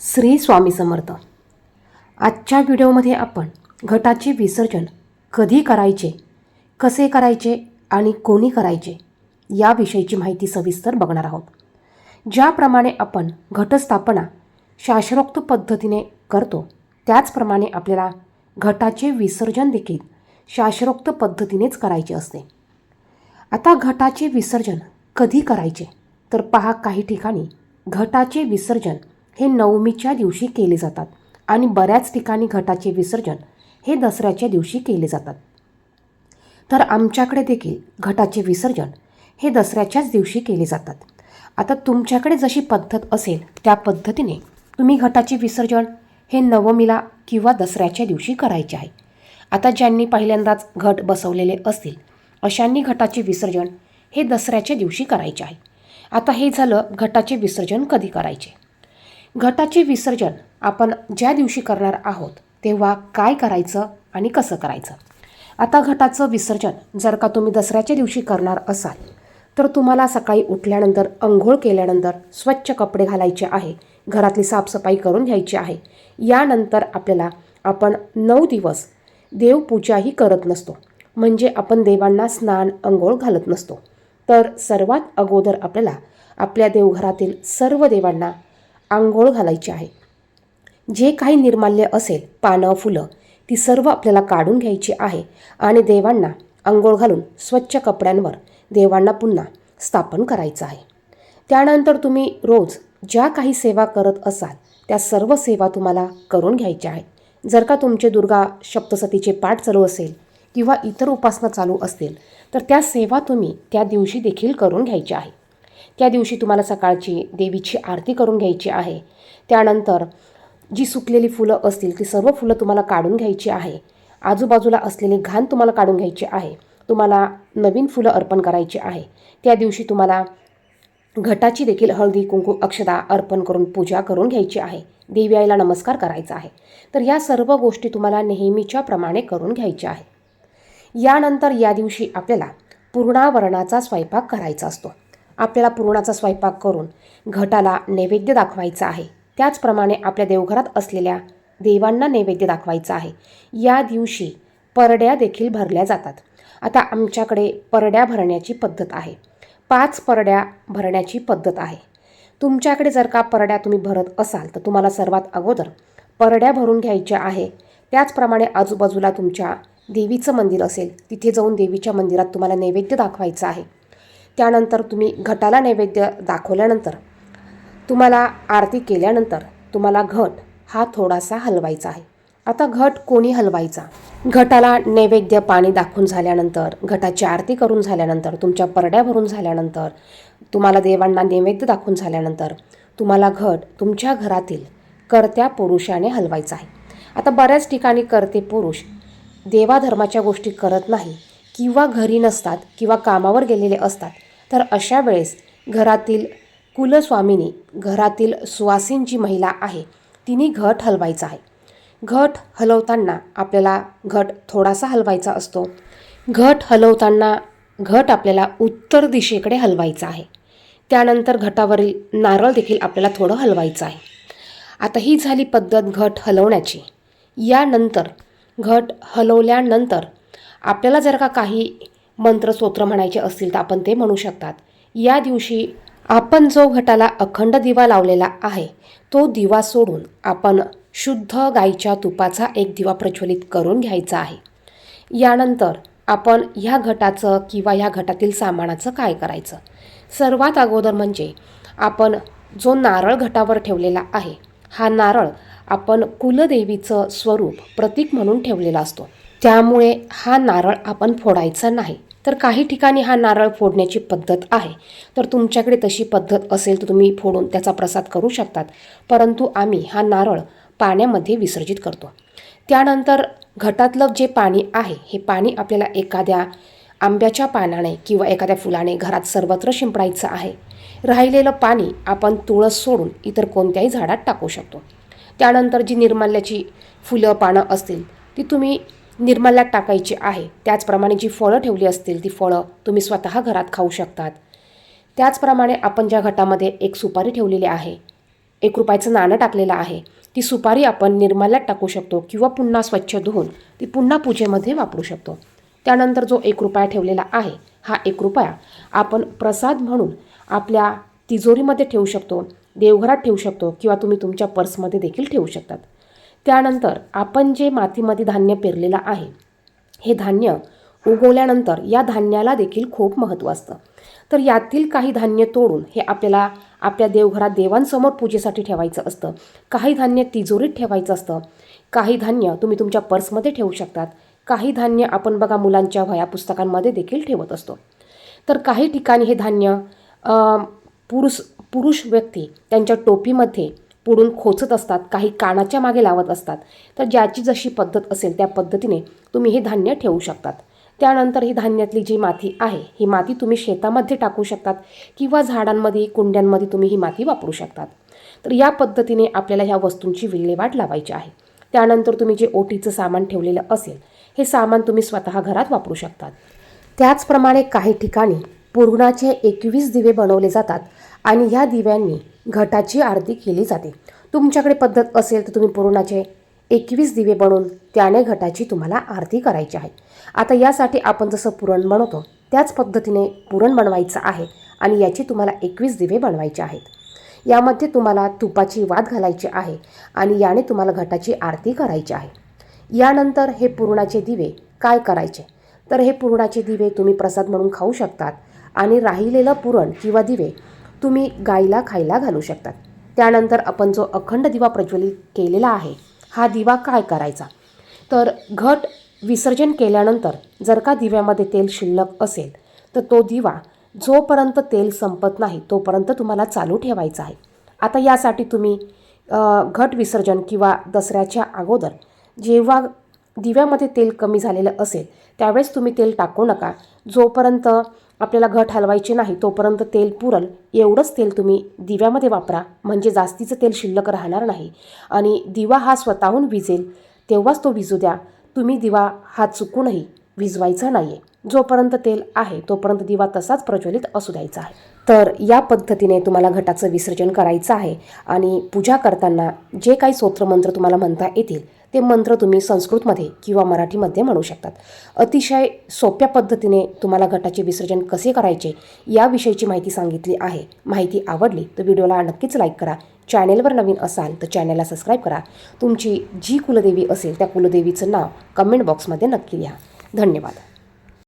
श्री स्वामी समर्थ. आजच्या व्हिडिओमध्ये आपण घटाचे विसर्जन कधी करायचे कसे करायचे आणि कोणी करायचे याविषयीची माहिती सविस्तर बघणार आहोत. ज्याप्रमाणे आपण घटस्थापना शास्त्रोक्त पद्धतीने करतो त्याचप्रमाणे आपल्याला घटाचे विसर्जन देखील शास्त्रोक्त पद्धतीनेच करायचे असते. आता घटाचे विसर्जन कधी करायचे? तर पहा काही ठिकाणी घटाचे विसर्जन हे नवमीच्या दिवशी केले जातात आणि बऱ्याच ठिकाणी घटाचे विसर्जन हे दसऱ्याच्या दिवशी केले जातात. तर आमच्याकडे देखील घटाचे विसर्जन हे दसऱ्याच्याच दिवशी केले जातात. आता तुमच्याकडे जशी पद्धत असेल त्या पद्धतीने तुम्ही घटाचे विसर्जन हे नवमीला किंवा दसऱ्याच्या दिवशी करायचे आहे. आता ज्यांनी पहिल्यांदाच घट बसवलेले असतील अशांनी घटाचे विसर्जन हे दसऱ्याच्या दिवशी करायचे आहे. आता हे झालं घटाचे विसर्जन कधी करायचे? घटाचे विसर्जन आपण ज्या दिवशी करणार आहोत तेव्हा काय करायचं आणि कसं करायचं? आता घटाचं विसर्जन जर का तुम्ही दसऱ्याच्या दिवशी करणार असाल तर तुम्हाला सकाळी उठल्यानंतर अंघोळ केल्यानंतर स्वच्छ कपडे घालायचे आहे घरातली साफसफाई करून घ्यायची आहे. यानंतर आपल्याला आपण नऊ दिवस देवपूजाही करत नसतो. म्हणजे आपण देवांना स्नान अंघोळ घालत नसतो. तर सर्वात अगोदर आपल्याला आपल्या देवघरातील सर्व देवांना आंघोळ घालायची आहे. जे काही निर्माल्य असेल पानं फुलं ती सर्व आपल्याला काढून घ्यायची आहे आणि देवांना आंघोळ घालून स्वच्छ कपड्यांवर देवांना पुन्हा स्थापन करायचं आहे. त्यानंतर तुम्ही रोज ज्या काही सेवा करत असाल त्या सर्व सेवा तुम्हाला करून घ्यायच्या आहेत. जर का तुमचे दुर्गा सप्तसतीचे पाठ चालू असेल किंवा इतर उपासना चालू असतील तर त्या सेवा तुम्ही त्या दिवशी देखील करून घ्यायच्या आहे त्या दिवशी तुम्हाला सकाळची देवीची आरती करून घ्यायची आहे. त्यानंतर जी सुकलेली फुलं असतील ती सर्व फुलं तुम्हाला काढून घ्यायची आहे. आजूबाजूला असलेली घाण तुम्हाला काढून घ्यायची आहे. तुम्हाला नवीन फुलं अर्पण करायची आहे. त्या दिवशी तुम्हाला घटाची देखील हळदी कुंकू अक्षदा अर्पण करून पूजा करून घ्यायची आहे. देवी आईला नमस्कार करायचा आहे. तर या सर्व गोष्टी तुम्हाला नेहमीच्या प्रमाणे करून घ्यायच्या आहे. यानंतर या दिवशी आपल्याला पूर्णावरणाचा स्वयंपाक करायचा असतो. आपल्याला पुरणाचा स्वयंपाक करून घटाला नैवेद्य दाखवायचा आहे. त्याचप्रमाणे आपल्या देवघरात असलेल्या देवांना नैवेद्य दाखवायचा आहे. या दिवशी परड्या देखील भरल्या जातात. आता आमच्याकडे परड्या भरण्याची पद्धत आहे. पाच परड्या भरण्याची पद्धत आहे. तुमच्याकडे जर का परड्या तुम्ही भरत असाल तर तुम्हाला सर्वात अगोदर परड्या भरून घ्यायच्या आहे. त्याचप्रमाणे आजूबाजूला तुमच्या देवीचं मंदिर असेल तिथे जाऊन देवीच्या मंदिरात तुम्हाला नैवेद्य दाखवायचं आहे. त्यानंतर तुम्ही घटाला नैवेद्य दाखवल्यानंतर तुम्हाला आरती केल्यानंतर तुम्हाला घट हा थोडासा हलवायचा आहे. आता घट कोणी हलवायचा? घटाला नैवेद्य पाणी दाखवून झाल्यानंतर घटाची आरती करून झाल्यानंतर तुमच्या परड्या भरून झाल्यानंतर तुम्हाला देवांना नैवेद्य दाखवून झाल्यानंतर तुम्हाला घट तुमच्या घरातील कर्त्या पुरुषाने हलवायचा आहे. आता बऱ्याच ठिकाणी कर्ते पुरुष देवाधर्माच्या गोष्टी करत नाही किंवा घरी नसतात किंवा कामावर गेलेले असतात. तर अशा वेळेस घरातील कुलस्वामिनी घरातील सुवासीन जी महिला आहे तिने घट हलवायचा आहे. घट हलवताना आपल्याला घट थोडासा हलवायचा असतो. घट हलवताना घट आपल्याला उत्तर दिशेकडे हलवायचा आहे. त्यानंतर घटावरील नारळ देखील आपल्याला थोडं हलवायचं आहे. आता ही झाली पद्धत घट हलवण्याची. यानंतर घट हलवल्यानंतर आपल्याला जर का काही मंत्रस्तोत्र म्हणायचे असतील तर आपण ते म्हणू शकतात. या दिवशी आपण जो घटाला अखंड दिवा लावलेला आहे तो दिवा सोडून आपण शुद्ध गाईच्या तुपाचा एक दिवा प्रज्वलित करून घ्यायचा आहे. यानंतर आपण ह्या घटाचं किंवा ह्या घटातील सामानाचं काय करायचं? सर्वात अगोदर म्हणजे आपण जो नारळ घटावर ठेवलेला आहे हा नारळ आपण कुलदेवीचं स्वरूप प्रतीक म्हणून ठेवलेला असतो. त्यामुळे हा नारळ आपण फोडायचा नाही. तर काही ठिकाणी हा नारळ फोडण्याची पद्धत आहे. तर तुमच्याकडे तशी पद्धत असेल तर तुम्ही फोडून त्याचा प्रसाद करू शकतात. परंतु आम्ही हा नारळ पाण्यामध्ये विसर्जित करतो. त्यानंतर घटातलं जे पाणी आहे हे पाणी आपल्याला एखाद्या आंब्याच्या पानाने किंवा एखाद्या फुलाने घरात सर्वत्र शिंपडायचं आहे. राहिलेलं पाणी आपण तुळस सोडून इतर कोणत्याही झाडात टाकू शकतो. त्यानंतर जी निर्माल्याची फुलं पानं असतील ती तुम्ही निर्माल्यात टाकायची आहे. त्याचप्रमाणे जी फळं ठेवली असतील ती फळं तुम्ही स्वतः घरात खाऊ शकतात. त्याचप्रमाणे आपण ज्या घटामध्ये एक सुपारी ठेवलेली आहे एक रुपयाचं नाणं टाकलेलं आहे ती सुपारी आपण निर्माल्यात टाकू शकतो किंवा पुन्हा स्वच्छ धुवून ती पुन्हा पूजेमध्ये वापरू शकतो. त्यानंतर जो एक रुपया ठेवलेला आहे हा एक रुपया आपण प्रसाद म्हणून आपल्या तिजोरीमध्ये ठेवू शकतो देवघरात ठेवू शकतो किंवा तुम्ही तुमच्या पर्समध्ये देखील ठेवू शकतात. त्यानंतर आपण जे मातीमध्ये धान्य पेरलेलं आहे हे धान्य उगवल्यानंतर या धान्याला देखील खूप महत्त्व असतं. तर यातील काही धान्य तोडून हे आपल्याला आपल्या देवघरात देवांसमोर पूजेसाठी ठेवायचं असतं. काही धान्य तिजोरीत ठेवायचं असतं. काही धान्य तुम्ही तुमच्या पर्समध्ये ठेवू शकतात. काही धान्य आपण बघा मुलांच्या वह्या पुस्तकांमध्ये देखील ठेवत असतो. तर काही ठिकाणी हे धान्य पुरुष पुरुष व्यक्ती त्यांच्या टोपीमध्ये पुढून खोचत असतात काही कानाच्या मागे लावत असतात. तर ज्याची जशी पद्धत असेल त्या पद्धतीने तुम्ही हे धान्य ठेवू शकतात. त्यानंतर ही धान्यातली जी माती आहे ही माती तुम्ही शेतामध्ये टाकू शकतात किंवा झाडांमध्ये कुंड्यांमध्ये तुम्ही ही माती वापरू शकतात. तर या पद्धतीने आपल्याला ह्या वस्तूंची विल्हेवाट लावायची आहे. त्यानंतर तुम्ही जे ओटीचं सामान ठेवलेलं असेल हे सामान तुम्ही स्वतः घरात वापरू शकतात. त्याचप्रमाणे काही ठिकाणी पूर्णाचे एकवीस दिवे बनवले जातात आणि ह्या दिव्यांनी घटाची आरती केली जाते. तुमच्याकडे पद्धत असेल तर तुम्ही पुरणाचे एकवीस दिवे बनवून त्याने घटाची तुम्हाला आरती करायची आहे. आता यासाठी आपण जसं पुरण बनवतो त्याच पद्धतीने पुरण बनवायचं आहे आणि याची तुम्हाला एकवीस दिवे बनवायचे आहेत. यामध्ये तुम्हाला तुपाची वाद घालायची आहे आणि याने तुम्हाला घटाची आरती करायची आहे. यानंतर हे पुरणाचे दिवे काय करायचे? तर हे पुरणाचे दिवे तुम्ही प्रसाद म्हणून खाऊ शकतात आणि राहिलेलं पुरण किंवा दिवे तुम्ही गाईला खायला घालू शकतात. त्यानंतर आपण जो अखंड दिवा प्रज्वलित केलेला आहे हा दिवा काय करायचा? तर घट विसर्जन केल्यानंतर जर का दिव्यामध्ये तेल शिल्लक असेल तर तो दिवा जोपर्यंत तेल संपत नाही तोपर्यंत तुम्हाला चालू ठेवायचा आहे. आता यासाठी तुम्ही घट विसर्जन किंवा दसऱ्याच्या अगोदर जेव्हा दिव्यामध्ये तेल कमी झालेलं असेल त्यावेळेस तुम्ही तेल टाकू नका. जोपर्यंत आपल्याला घट हलवायचे नाही तोपर्यंत तेल पुरल. एवढंच तेल तुम्ही दिव्यामध्ये वापरा म्हणजे जास्तीचं तेल शिल्लक राहणार नाही. आणि दिवा हा स्वतःहून विजेल तेव्हाच तो विजू द्या. तुम्ही दिवा हा चुकूनही विजवायचा नाही आहे जोपर्यंत तेल आहे तोपर्यंत दिवा तसाच प्रज्वलित असू द्यायचा आहे. तर या पद्धतीने तुम्हाला घटाचं विसर्जन करायचं आहे. आणि पूजा करताना जे काही स्तोत्रमंत्र तुम्हाला म्हणता येतील ते मंत्र तुम्ही संस्कृतमध्ये किंवा मराठीमध्ये म्हणू शकतात. अतिशय सोप्या पद्धतीने तुम्हाला गटाचे विसर्जन कसे करायचे याविषयीची माहिती सांगितली आहे. माहिती आवडली तर व्हिडिओला नक्कीच लाईक करा. चॅनेलवर नवीन असाल तर चॅनेलला सबस्क्राईब करा. तुमची जी कुलदेवी असेल त्या कुलदेवीचं नाव कमेंट बॉक्समध्ये नक्की लिहा. धन्यवाद.